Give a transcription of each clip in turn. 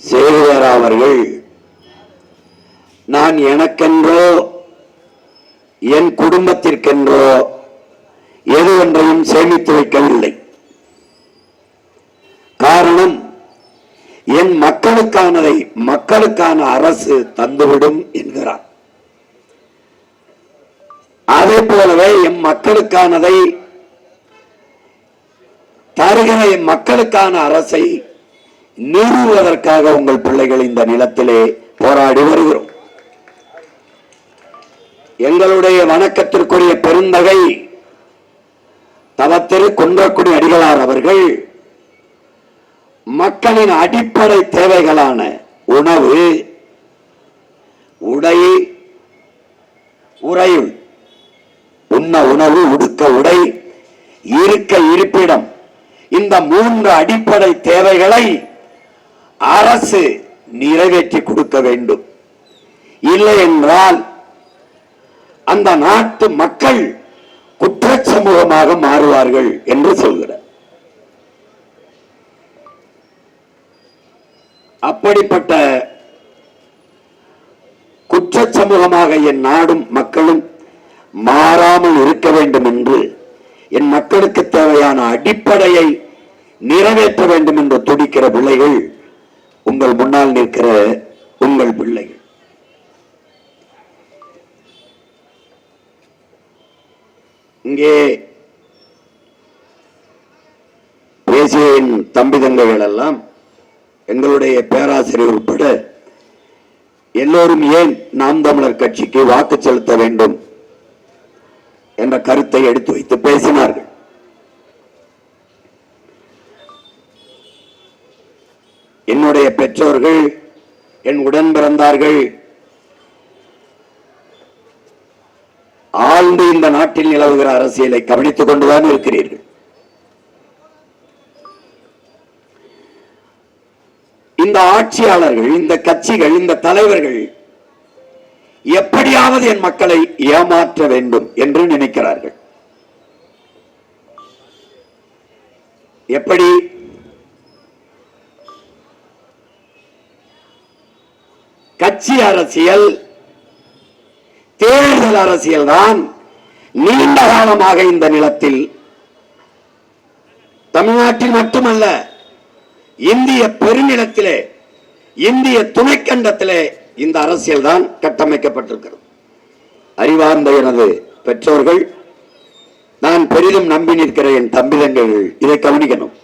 Xavier அவர்கள் நான் எனக்கென்றோ என் குடும்பத்திற்கென்றோ எது ஒன்றையும் சேமித்து வைக்கவில்லை. காரணம் என் மக்களுக்கானதை மக்களுக்கான அரசு தந்துவிடும் என்கிறார். அதே போலவே எம் மக்களுக்கானதை தருகிற என் மக்களுக்கான அரசை நிறுவுவதற்காக உங்கள் பிள்ளைகள் இந்த நிலத்திலே போராடி வருகிறோம். எங்களுடைய வணக்கத்திற்குரிய பெருந்தகை தவத்திரு குன்றக்குடி அடிகளார் அவர்கள் மக்களின் அடிப்படை தேவைகளான உணவு உடை உறையுள் உண்ண உணவு உடுக்க உடை இருக்க இருப்பிடம் இந்த மூன்று அடிப்படை தேவைகளை அரசு நிறைவேற்றி கொடுக்க வேண்டும். இல்லை என்றால் அந்த நாட்டு மக்கள் குற்ற சமூகமாக மாறுவார்கள் என்று சொல்கிறார் அப்படிப்பட்ட குற்ற சமூகமாக என் நாடும் மக்களும் மாறாமல் இருக்க வேண்டும் என்று என் மக்களுக்கு தேவையான அடிப்படையை நிறைவேற்ற வேண்டும் என்று துடிக்கிற பிள்ளைகள் உங்கள் முன்னால் நிற்கிற உங்கள் பிள்ளை இங்கே பேசிய என் தம்பி தங்கைகள் எல்லாம் எங்களுடைய பேராசிரியர் உட்பட எல்லோரும் ஏன் நாம் தமிழர் கட்சிக்கு வாக்கு செலுத்த வேண்டும் என்ற கருத்தை எடுத்து வைத்து பேசினார்கள். என்னுடைய பெற்றோர்கள் என் உடன் பிறந்தார்கள். ஆழ்ந்து இந்த நாட்டில் நிலவுகிற அரசியலை கவனித்துக் கொண்டுதான் இருக்கிறீர்கள். இந்த ஆட்சியாளர்கள் இந்த கட்சிகள் இந்த தலைவர்கள் எப்படியாவது என் மக்களை ஏமாற்ற வேண்டும் என்று நினைக்கிறார்கள். எப்படி கட்சி அரசியல் தேர்தல் அரசியல் தான் நீண்ட காலமாக இந்த நிலத்தில். தமிழ்நாட்டில் மட்டுமல்ல இந்திய பெருநிலத்திலே இந்திய துணைக்கண்டத்திலே இந்த அரசியல் தான் கட்டமைக்கப்பட்டிருக்கிறது. அறிவார்ந்த எனது பெற்றோர்கள் நான் பெரிதும் நம்பி நிற்கிற என் தம்பி இதை கவனிக்கணும்.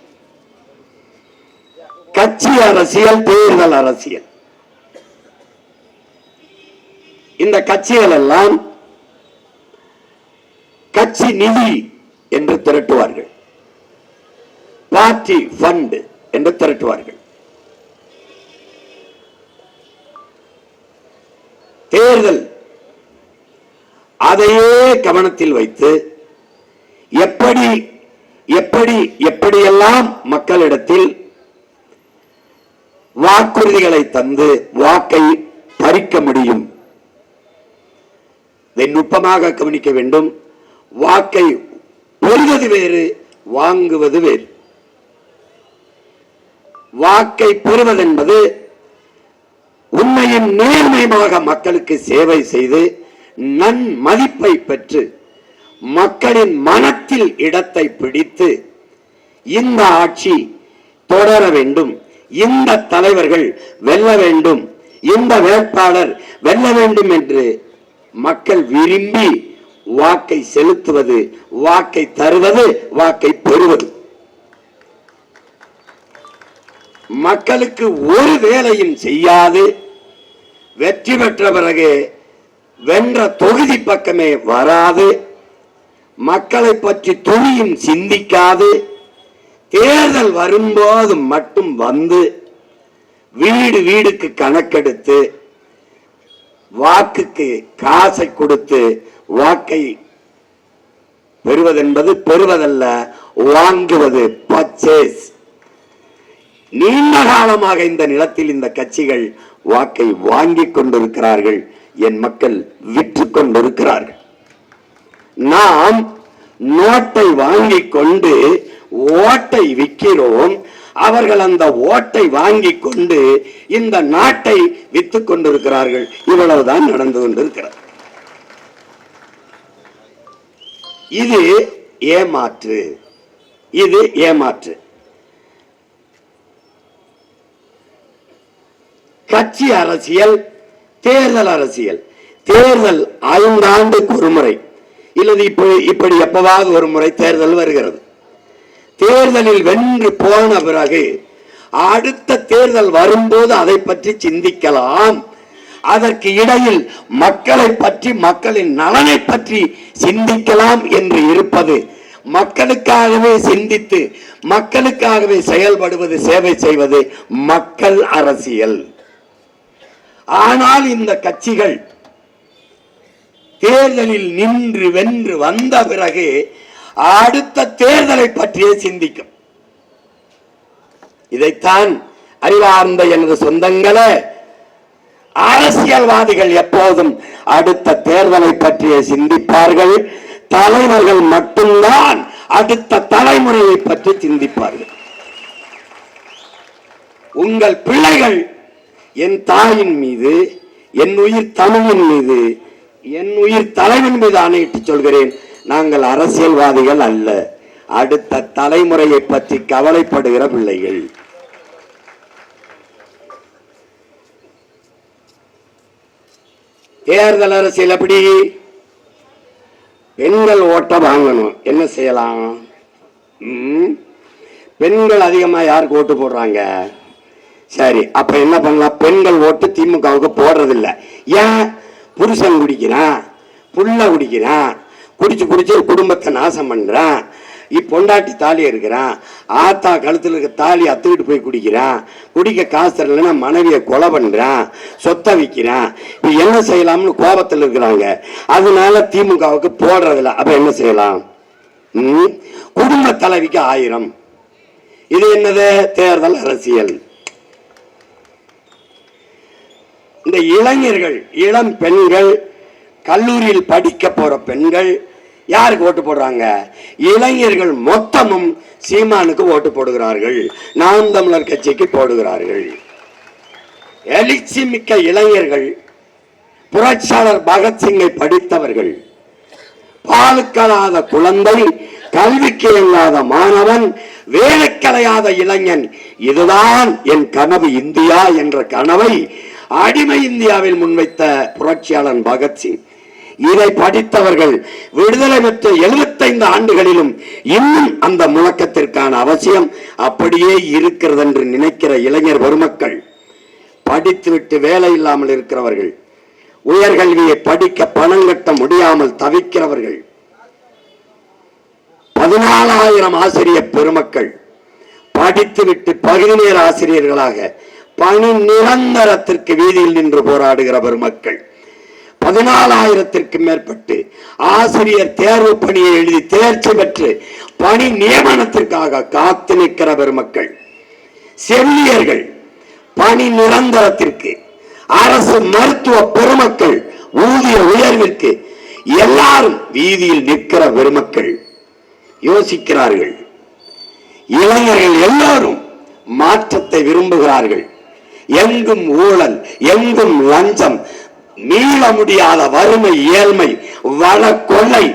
கட்சி அரசியல் தேர்தல் அரசியல். இந்த கட்சிகள் எல்லாம் கட்சி நிதி என்று திரட்டுவார்கள். பார்ட்டி ஃபண்ட் என்று திரட்டுவார்கள். தேர்தல் அதையே கவனத்தில் வைத்து எப்படி எப்படி எப்படியெல்லாம் மக்களிடத்தில் வாக்குறுதிகளை தந்து வாக்கை பறிக்க முடியும் இதை நுட்பமாக கவனிக்க வேண்டும். வாக்கை பெறுவது வேறு வாங்குவது வேறு. வாக்கை பெறுவதென்பது உண்மையின் நேர்மையமாக மக்களுக்கு சேவை செய்து நன் மதிப்பை பெற்று மக்களின் மனத்தில் இடத்தை பிடித்து இந்த ஆட்சி தொடர வேண்டும். இந்த தலைவர்கள் வெல்ல வேண்டும். இந்த வேட்பாளர் வெல்ல வேண்டும் என்று மக்கள் விரும்பி வாக்கை செலுத்துவது வாக்கை தருவது வாக்கை பெறுவது. மக்களுக்கு ஒரு வேலையும் செய்யாது. வெற்றி பெற்ற பிறகு வென்ற தொகுதி பக்கமே வராது. மக்களை பற்றி துணியும் சிந்திக்காது. தேர்தல் வரும்போது மட்டும் வந்து வீடு வீடுக்கு கணக்கெடுத்து வாக்குக்கு காசை கொடுத்து வாக்கை பெறுவதென்பது பெறுவதல்ல வாங்குவது பர்ச்சேஸ் நீண்ட காலமாக இந்த நிலத்தில் இந்த கட்சிகள் வாக்கை வாங்கிக் கொண்டிருக்கிறார்கள் என் மக்கள் விற்று கொண்டிருக்கிறார்கள். நாம் நோட்டை வாங்கிக் கொண்டு ஓட்டை விற்கிறோம் அவர்கள் அந்த ஓட்டை வாங்கி கொண்டு இந்த நாட்டை வித்துக் கொண்டிருக்கிறார்கள். இவ்வளவுதான் நடந்து கொண்டிருக்கிறது. இது ஏமாற்று. இது ஏமாற்று. கட்சி அரசியல் தேர்தல் அரசியல். தேர்தல் ஐந்தாண்டுக்கு ஒரு முறை. இல்லது இப்படி இப்படி எப்பவாவது ஒரு முறை தேர்தல் வருகிறது. தேர்தலில் வென்று போன பிறகு அடுத்த தேர்தல் வரும்போது அதை பற்றி சிந்திக்கலாம். அதற்கு இடையில் மக்களை பற்றி மக்களின் நலனை பற்றி சிந்திக்கலாம் என்று இருப்பது மக்களுக்காகவே சிந்தித்து மக்களுக்காகவே செயல்படுவது சேவை செய்வது மக்கள் அரசியல். ஆனால் இந்த கட்சிகள் தேர்தலில் நின்று வென்று வந்த பிறகு அடுத்த தேர்தலை பற்றியே சிந்திக்கும். இதைத்தான் அறிவார்ந்த எனது சொந்தங்களே அரசியல்வாதிகள் எப்போதும் அடுத்த தேர்தலை பற்றியே சிந்திப்பார்கள். தலைவர்கள் மட்டும்தான் அடுத்த தலைமுறையை பற்றி சிந்திப்பார்கள். உங்கள் பிள்ளைகள் என் தாயின் மீது என் உயிர் தமிழின் மீது என் உயிர் தலைவன் மீது ஆணையிட்டு சொல்கிறேன். நாங்கள் அரசியல்வாதிகள் அல்ல. அடுத்த தலைமுறையை பற்றி கவலைப்படுகிற பிள்ளைகள். தேர்தல் அரசியல் எப்படி? பெண்கள் ஓட்ட வாங்கணும். என்ன செய்யலாம்? ம்? பெண்கள் அதிகமா யாருக்கு ஓட்டு போடுறாங்க? சரி அப்ப என்ன பண்ணலாம்? பெண்கள் ஓட்டு திமுகவுக்கு போடுறதில்ல. ஏன்? புருஷன் குடிக்கிறான் புள்ள குடிக்கிறான் குடிச்சு குடிச்சு குடும்பத்தை நாசம் பண்ணுறான் இப்பொண்டாட்டி தாலி இருக்கிறான். ஆத்தா கழுத்தில் இருக்க தாலி அத்துக்கிட்டு போய் குடிக்கிறான். குடிக்க காசு தரலைன்னா மனைவியை கொலை பண்ணுறான் சொத்தை விற்கிறான் இப்போ என்ன செய்யலாம்னு கோபத்தில் இருக்கிறாங்க. அதனால திமுகவுக்கு போடுறதில்ல. அப்போ என்ன செய்யலாம்? ம்? குடும்ப தலைவிக்கு ஆயிரம். இது என்னது? தேர்தல் அரசியல். இந்த இளைஞர்கள் இளம் பெண்கள் கல்லூரியில் படிக்க போற பெண்கள் யாருக்கு ஓட்டு போடுறாங்க? இளைஞர்கள் மொத்தமும் சீமானுக்கு ஓட்டு போடுகிறார்கள். நாம் தமிழர் கட்சிக்கு போடுகிறார்கள். எழுச்சி மிக்க இளைஞர்கள் புரட்சியாளர் பகத்சிங்கை படித்தவர்கள் பாலுக்கலாத குழந்தை கல்விக்கு இயங்காத மாணவன் வேலைக்கலையாத இளைஞன் இதுதான் என் கனவு இந்தியா என்ற கனவை அடிமை இந்தியாவில் முன்வைத்த புரட்சியாளன் பகத்சிங். இதை படித்தவர்கள் விடுதலை பெற்ற 75 ஆண்டுகளிலும் இன்னும் அந்த முழக்கத்திற்கான அவசியம் அப்படியே இருக்கிறது என்று நினைக்கிற இளைஞர் பெருமக்கள். படித்துவிட்டு வேலை இல்லாமல் இருக்கிறவர்கள் உயர்கல்வியை படிக்க பணம் கட்ட முடியாமல் தவிக்கிறவர்கள் பதினாலாயிரம் ஆசிரியர் பெருமக்கள் படித்துவிட்டு பகுதி நேர ஆசிரியர்களாக பணி நிரந்தரத்திற்கு வீதியில் நின்று போராடுகிற பெருமக்கள். பதினாலாயிரத்திற்கு மேற்பட்டு ஆசிரியர் தேர்வு பணியை எழுதி தேர்ச்சி பெற்று பணி நியமனத்திற்காக காத்து நிற்கிற பெருமக்கள் செவிலியர்கள் பணி நிரந்தரத்திற்கு அரசு மருத்துவ பெருமக்கள் ஊதிய உயர்விற்கு எல்லாரும் வீதியில் நிற்கிற பெருமக்கள் யோசிக்கிறார்கள். இளைஞர்கள் எல்லாரும் மாற்றத்தை விரும்புகிறார்கள். எங்கும் ஊழல் எங்கும் லஞ்சம் மீள முடியாத வறுமை ஏழ்மை வள கொள்ளை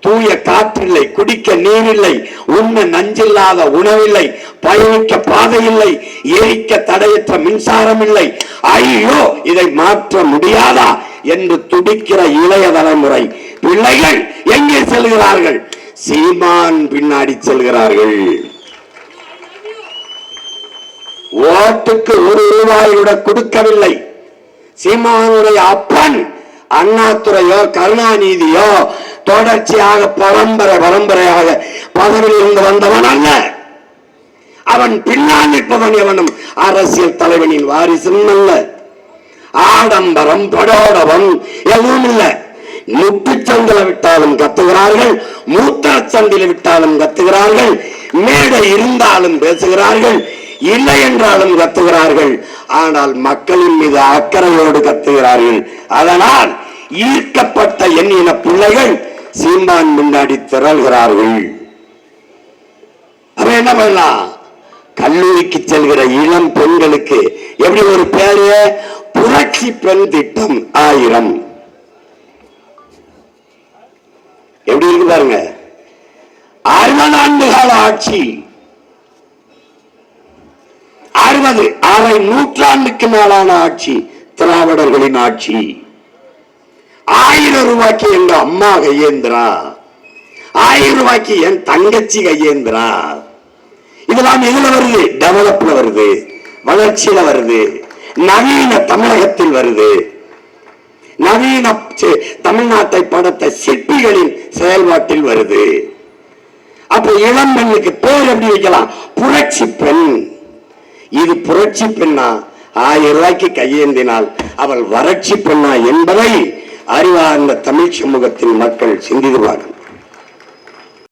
தூய காற்றில்லை குடிக்க நீரில்லை உண்ண நஞ்சில்லாத உணவில்லை பயணிக்க பாதை இல்லை எரிக்க தடையற்ற மின்சாரம் இல்லை ஐயோ இதை மாற்ற முடியாதா என்று துடிக்கிற இளைய தலைமுறை. பிள்ளைகள் எங்கே செல்கிறார்கள்? சீமான் பின்னாடி செல்கிறார்கள். ஓட்டுக்கு ஒரு ரூபாய் கூட கொடுக்கவில்லை. சீமானுடைய அப்பன் அண்ணாத்துறையோ கருணாநிதியோ தொடர்ச்சியாக பரம்பரை பரம்பரையாக பதவியில் இருந்து வந்தவன் அல்ல. அவன் பின்னால் நிற்பவன் எவனும் அரசியல் தலைவனின் வாரிசும் அல்ல. ஆடம்பரம் படோடவம் எதுவும் இல்லை. முட்டுச்சந்தில விட்டாலும் கத்துகிறார்கள் மூத்த சந்தில விட்டாலும் கத்துகிறார்கள் மேடை இருந்தாலும் பேசுகிறார்கள் இல்லை என்றாலும் கத்துகிறார்கள். ஆனால் மக்களின் மீது அக்கறையோடு கத்துகிறார்கள். அதனால் ஈர்க்கப்பட்ட எண்ணின பிள்ளைகள் சீமான் முன்னாடி திரள்கிறார்கள். அவன் என்ன பண்ணலாம்? கல்லூரிக்கு செல்கிற இளம் பெண்களுக்கு எப்படி ஒரு பேரு? புரட்சி பெண் திட்டம் ஆயிரம். எப்படி இருக்கு பாருங்க? அறுபது ஆண்டு கால ஆட்சி. அறுபது அரை நூற்றாண்டுக்கு மேலான ஆட்சி திராவிடர்களின் ஆட்சி. ஆயிரம் ரூபாய்க்கு எங்க அம்மா கையேந்திரா? ஆயிரம் ரூபாய்க்கு என் தங்கச்சி கையேந்திரா? இதெல்லாம் எதுல வருது? டெவலப்ல வருது. வளர்ச்சியில வருது. நவீன தமிழகத்தில் வருது. நவீன தமிழ்நாட்டை படைத்த சிற்பிகளின் செயல்பாட்டில் வருது. அப்ப இளம் பெண்ணுக்கு பேர் எப்படி வைக்கலாம்? புரட்சி பெண். இது புரட்சி பெண்ணா? ஆயிரம் ரூபாய்க்கு கையேந்தினால் அவள் வறட்சி பெண்ணா என்பதை அறிவார்ந்த தமிழ் சமூகத்தின் மக்கள் சிந்தித்து